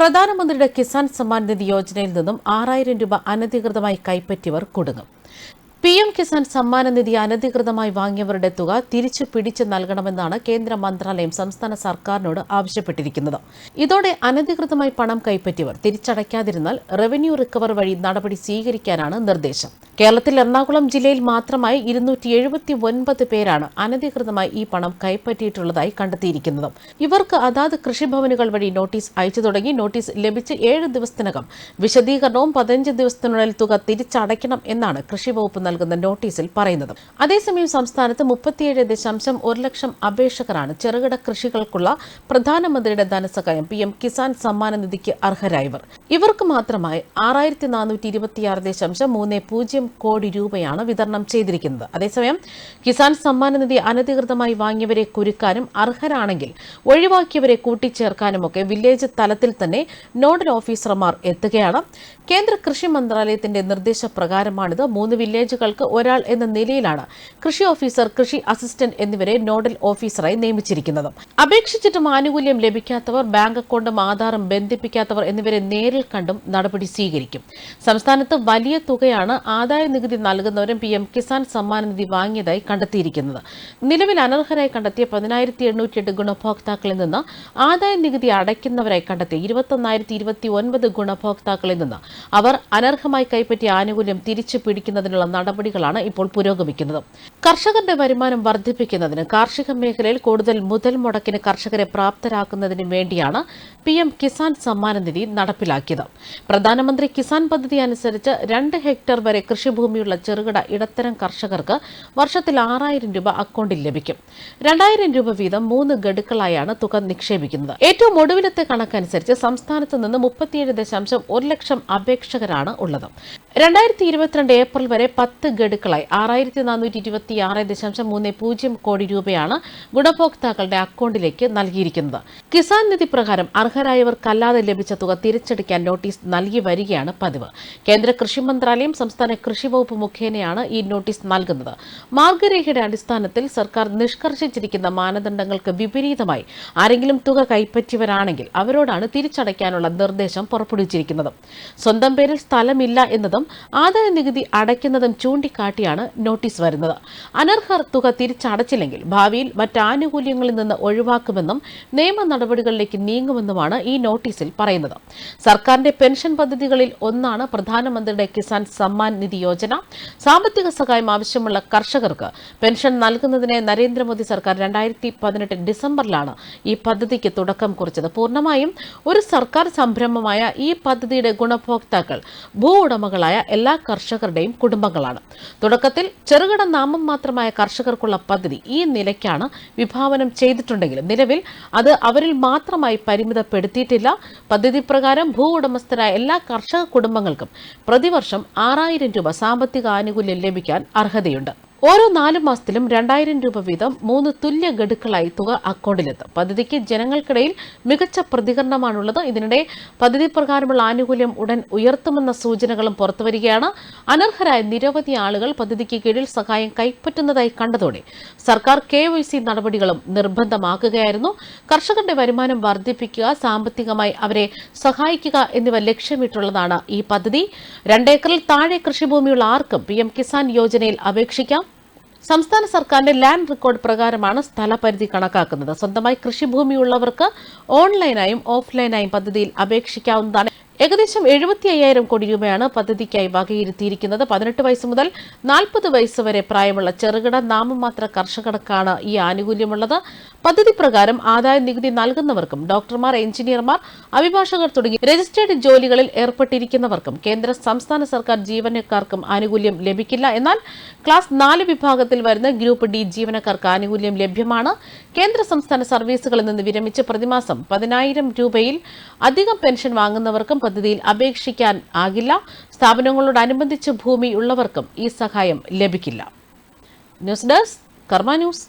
പ്രധാനമന്ത്രിയുടെ കിസാൻ സമ്മാൻ നിധി യോജനയിൽ നിന്നും ആറായിരം രൂപ അനധികൃതമായി കൈപ്പറ്റിയവർ കുടുങ്ങും. പി എം കിസാൻ സമ്മാന നിധി അനധികൃതമായി വാങ്ങിയവരുടെ തുക തിരിച്ചു പിടിച്ചു നൽകണമെന്നാണ് കേന്ദ്ര മന്ത്രാലയം സംസ്ഥാന സർക്കാരിനോട് ആവശ്യപ്പെട്ടിരിക്കുന്നത്. ഇതോടെ അനധികൃതമായി പണം കൈപ്പറ്റിയവർ തിരിച്ചടയ്ക്കാതിരുന്നാൽ റവന്യൂ റിക്കവർ വഴി നടപടി സ്വീകരിക്കാനാണ് നിർദ്ദേശം. കേരളത്തിൽ എറണാകുളം ജില്ലയിൽ മാത്രമായി ഇരുന്നൂറ്റി എഴുപത്തി ഒൻപത് പേരാണ് അനധികൃതമായി ഈ പണം കൈപ്പറ്റിയിട്ടുള്ളതായി കണ്ടെത്തിയിരിക്കുന്നത്. ഇവർക്ക് അതാത് കൃഷിഭവനുകൾ വഴി നോട്ടീസ് അയച്ചു തുടങ്ങി. നോട്ടീസ് ലഭിച്ച് ഏഴ് ദിവസത്തിനകം വിശദീകരണവും പതിനഞ്ച് ദിവസത്തിനുള്ളിൽ തുക തിരിച്ചടയ്ക്കണം എന്നാണ് കൃഷി വകുപ്പ് നൽകുന്ന നോട്ടീസിൽ പറയുന്നത്. അതേസമയം സംസ്ഥാനത്ത് മുപ്പത്തിയേഴ് ദശാംശം ഒരു ലക്ഷം അപേക്ഷകരാണ് ചെറുകിട കൃഷികൾക്കുള്ള പ്രധാനമന്ത്രിയുടെ ധനസഹായം പി എം കിസാൻ സമ്മാന നിധിക്ക് അർഹരായവർ. ഇവർക്ക് മാത്രമായി ആറായിരത്തി നാനൂറ്റി ഇരുപത്തിയാറ് ദശാംശം മൂന്ന് പൂജ്യം കോടി രൂപയാണ് വിതരണം ചെയ്തിരിക്കുന്നത്. അതേസമയം കിസാൻ സമ്മാന നിധി അനധികൃതമായി വാങ്ങിയവരെ കുരുക്കാനും അർഹരാണെങ്കിൽ ഒഴിവാക്കിയവരെ കൂട്ടിച്ചേർക്കാനുമൊക്കെ വില്ലേജ് തലത്തിൽ തന്നെ നോഡൽ ഓഫീസർമാർ എത്തുകയാണ്. കേന്ദ്ര കൃഷി മന്ത്രാലയത്തിന്റെ നിർദ്ദേശപ്രകാരമാണിത്. മൂന്ന് വില്ലേജുകൾക്ക് ഒരാൾ എന്ന നിലയിലാണ് കൃഷി ഓഫീസർ കൃഷി അസിസ്റ്റന്റ് എന്നിവരെ നോഡൽ ഓഫീസറായി നിയമിച്ചിരിക്കുന്നത്. അപേക്ഷിച്ചിട്ടും ആനുകൂല്യം ലഭിക്കാത്തവർ ബാങ്ക് അക്കൗണ്ടും ആധാറും ബന്ധിപ്പിക്കാത്തവർ എന്നിവരെ നേരിൽ കണ്ടും നടപടി സ്വീകരിക്കും. സംസ്ഥാനത്ത് വലിയ തുകയാണ് ആദായ നികുതി നൽകുന്നവരും പി എം കിസാൻ സമ്മാന നിധി വാങ്ങിയതായി കണ്ടെത്തിയിരിക്കുന്നത്. നിലവിൽ അനർഹരായി കണ്ടെത്തിയ പതിനായിരത്തി എണ്ണൂറ്റി എട്ട് ഗുണഭോക്താക്കളിൽ നിന്ന് ആദായ നികുതി അടയ്ക്കുന്നവരായി കണ്ടെത്തിയ ഇരുപത്തൊന്നായിരത്തി ഇരുപത്തി ഒൻപത് ഗുണഭോക്താക്കളിൽ നിന്ന് അവർ അനർഹമായി കൈപ്പറ്റിയ ആനുകൂല്യം തിരിച്ചു പിടിക്കുന്നതിനുള്ള നടപടികളാണ് ഇപ്പോൾ പുരോഗമിക്കുന്നത്. കർഷകരുടെ വരുമാനം വർദ്ധിപ്പിക്കുന്നതിന് കാർഷിക മേഖലയിൽ കൂടുതൽ മുതൽ മുടക്കിന് കർഷകരെ പ്രാപ്തരാക്കുന്നതിന് വേണ്ടിയാണ് പി എം കിസാൻ സമ്മാന നിധി നടപ്പിലാക്കിയത്. പ്രധാനമന്ത്രി കിസാൻ പദ്ധതി അനുസരിച്ച് രണ്ട് ഹെക്ടർ വരെ കൃഷിഭൂമിയുള്ള ചെറുകിട ഇടത്തരം കർഷകർക്ക് വർഷത്തിൽ ആറായിരം രൂപ അക്കൗണ്ടിൽ ലഭിക്കും. രണ്ടായിരം രൂപ വീതം മൂന്ന് ഗഡുക്കളായാണ് തുക നിക്ഷേപിക്കുന്നത്. ഏറ്റവും ഒടുവിലത്തെ കണക്കനുസരിച്ച് സംസ്ഥാനത്ത് നിന്ന് മുപ്പത്തിയേഴ് ദശാംശം ഒരു ലക്ഷം അപേക്ഷകരാണ് ഉള്ളത്. രണ്ടായിരത്തി ഇരുപത്തിരണ്ട് ഏപ്രിൽ വരെ പത്ത് ഗഡുക്കളായി. ആറായിരത്തി നാനൂറ്റി ഇരുപത്തി ആറ് ദശാംശം മൂന്ന് പൂജ്യം കോടി രൂപയാണ് ഗുണഭോക്താക്കളുടെ അക്കൗണ്ടിലേക്ക് നൽകിയിരിക്കുന്നത്. കിസാൻ നിധി പ്രകാരം അർഹരായവർക്കല്ലാതെ ലഭിച്ച തുക തിരിച്ചടിക്കാൻ നോട്ടീസ് നൽകി വരികയാണ് പതിവ്. കേന്ദ്ര കൃഷി മന്ത്രാലയം സംസ്ഥാന കൃഷി വകുപ്പ് മുഖേനയാണ് ഈ നോട്ടീസ് നൽകുന്നത്. മാർഗരേഖയുടെ അടിസ്ഥാനത്തിൽ സർക്കാർ നിഷ്കർഷിച്ചിരിക്കുന്ന മാനദണ്ഡങ്ങൾക്ക് വിപരീതമായി ആരെങ്കിലും തുക കൈപ്പറ്റിയവരാണെങ്കിൽ അവരോടാണ് തിരിച്ചടയ്ക്കാനുള്ള നിർദ്ദേശം പുറപ്പെടുവിച്ചിരിക്കുന്നത്. സ്വന്തം പേരിൽ സ്ഥലമില്ല എന്നതും ആദായ നികുതി അടയ്ക്കുന്നതും ചൂണ്ടിക്കാട്ടിയാണ് നോട്ടീസ് വരുന്നത്. അനർഹർ തുക തിരിച്ചടച്ചില്ലെങ്കിൽ ഭാവിയിൽ മറ്റാനുകൂല്യങ്ങളിൽ നിന്ന് ഒഴിവാക്കുമെന്നും നിയമ നടപടികളിലേക്ക് നീങ്ങുമെന്നുമാണ് ഈ നോട്ടീസിൽ പറയുന്നത്. സർക്കാരിന്റെ പെൻഷൻ പദ്ധതികളിൽ ഒന്നാണ് പ്രധാനമന്ത്രിയുടെ കിസാൻ സമ്മാൻ നിധി യോജന. സാമ്പത്തിക സഹായം ആവശ്യമുള്ള കർഷകർക്ക് പെൻഷൻ നൽകുന്നതിന് നരേന്ദ്രമോദി സർക്കാർ രണ്ടായിരത്തി പതിനെട്ട് ഡിസംബറിലാണ് ഈ പദ്ധതിക്ക് തുടക്കം കുറിച്ചത്. പൂർണമായും ഒരു സർക്കാർ സംരംഭമായ ഈ പദ്ധതിയുടെ ഗുണഭോക്താക്കൾ ഭൂ ഉടമകളായ എല്ലാ കർഷകരുടെയും കുടുംബങ്ങളാണ്. തുടക്കത്തിൽ ചെറുകിട നാമം മാത്രമായ കർഷകർക്കുള്ള പദ്ധതി ഈ നിലയ്ക്കാണ് വിഭാവനം ചെയ്തിട്ടുണ്ടെങ്കിലും നിലവിൽ അത് അവരിൽ മാത്രമായി പരിമിതപ്പെടുത്തിയിട്ടില്ല. പദ്ധതി പ്രകാരം ഭൂ ഉടമസ്ഥരായ എല്ലാ കർഷക കുടുംബങ്ങൾക്കും പ്രതിവർഷം ആറായിരം രൂപ സാമ്പത്തിക ആനുകൂല്യം ലഭിക്കാൻ അർഹതയുണ്ട്. ഓരോ നാല് മാസത്തിലും രണ്ടായിരം രൂപ വീതം മൂന്ന് തുല്യ ഗഡുക്കളായി തുക അക്കൗണ്ടിലെത്തും. പദ്ധതിക്ക് ജനങ്ങൾക്കിടയിൽ മികച്ച പ്രതികരണമാണുള്ളത്. ഇതിനിടെ പദ്ധതി പ്രകാരമുള്ള ആനുകൂല്യം ഉടൻ ഉയർത്തുമെന്ന സൂചനകളും പുറത്തുവരികയാണ്. അനർഹരായ നിരവധി ആളുകൾ പദ്ധതിക്ക് കീഴിൽ സഹായം കൈപ്പറ്റുന്നതായി കണ്ടതോടെ സർക്കാർ കെ നടപടികളും നിർബന്ധമാക്കുകയായിരുന്നു. കർഷകരുടെ വരുമാനം വർദ്ധിപ്പിക്കുക സാമ്പത്തികമായി അവരെ സഹായിക്കുക എന്നിവ ലക്ഷ്യമിട്ടുള്ളതാണ് ഈ പദ്ധതി. രണ്ടേക്കറിൽ താഴെ കൃഷിഭൂമിയുള്ള ആർക്കും പി കിസാൻ യോജനയിൽ അപേക്ഷിക്കാം. സംസ്ഥാന സർക്കാരിന്റെ ലാൻഡ് റെക്കോർഡ് പ്രകാരമാണ് സ്ഥലപരിധി കണക്കാക്കുന്നത്. സ്വന്തമായി കൃഷിഭൂമിയുള്ളവർക്ക് ഓൺലൈനായും ഓഫ്ലൈനായും പദ്ധതിയിൽ അപേക്ഷിക്കാവുന്നതാണ്. ഏകദേശം എഴുപത്തി അയ്യായിരം കോടി രൂപയാണ് പദ്ധതിക്കായി വകയിരുത്തിയിരിക്കുന്നത്. പതിനെട്ട് വയസ്സ് മുതൽ നാൽപ്പത് വയസ്സ് വരെ പ്രായമുള്ള ചെറുകിട നാമമാത്ര കർഷകർക്കാണ് ഈ ആനുകൂല്യമുള്ളത്. പദ്ധതി പ്രകാരം ആദായ നികുതി നൽകുന്നവർക്കും ഡോക്ടർമാർ എഞ്ചിനീയർമാർ അഭിഭാഷകർ തുടങ്ങി രജിസ്റ്റേർഡ് ജോലികളിൽ ഏർപ്പെട്ടിരിക്കുന്നവർക്കും കേന്ദ്ര സംസ്ഥാന സർക്കാർ ജീവനക്കാർക്കും ആനുകൂല്യം ലഭിക്കില്ല. എന്നാൽ ക്ലാസ് നാല് വിഭാഗത്തിൽ വരുന്ന ഗ്രൂപ്പ് ഡി ജീവനക്കാർക്ക് ആനുകൂല്യം ലഭ്യമാണ്. കേന്ദ്ര സംസ്ഥാന സർവീസുകളിൽ നിന്ന് വിരമിച്ച് പ്രതിമാസം പതിനായിരം രൂപയിൽ അധികം പെൻഷൻ വാങ്ങുന്നവർക്കും പദ്ധതിയിൽ അപേക്ഷിക്കാൻ ആകില്ല. സ്ഥാപനങ്ങളോടനുബന്ധിച്ച് ഭൂമി ഉള്ളവർക്കും ഈ സഹായം ലഭിക്കില്ല. News desk Karma news.